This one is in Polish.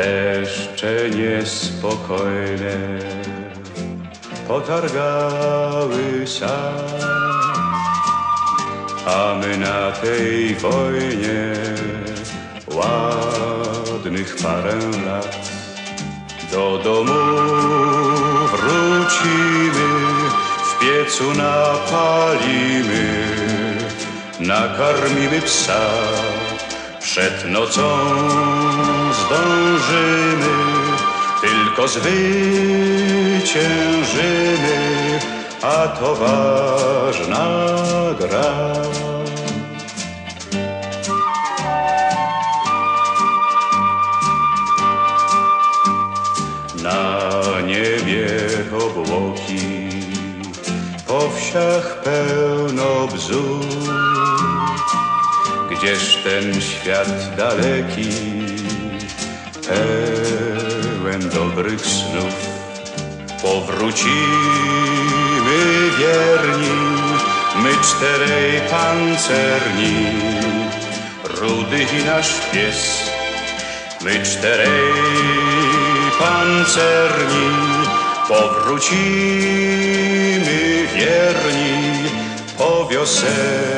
Deszcze niespokojne potargały sad, a my na tej wojnie ładnych parę lat. Do domu wrócimy, w piecu napalimy, nakarmimy psa. Przed nocą zdążymy, tylko zwyciężymy, a to ważna gra. Na niebie obłoki, po wsiach pełno bzu. Gdzież ten świat daleki, pełen dobrych snów. Powrócimy wierni, my czterej pancerni, rudy i nasz pies. My czterej pancerni powrócimy wierni po wiosennej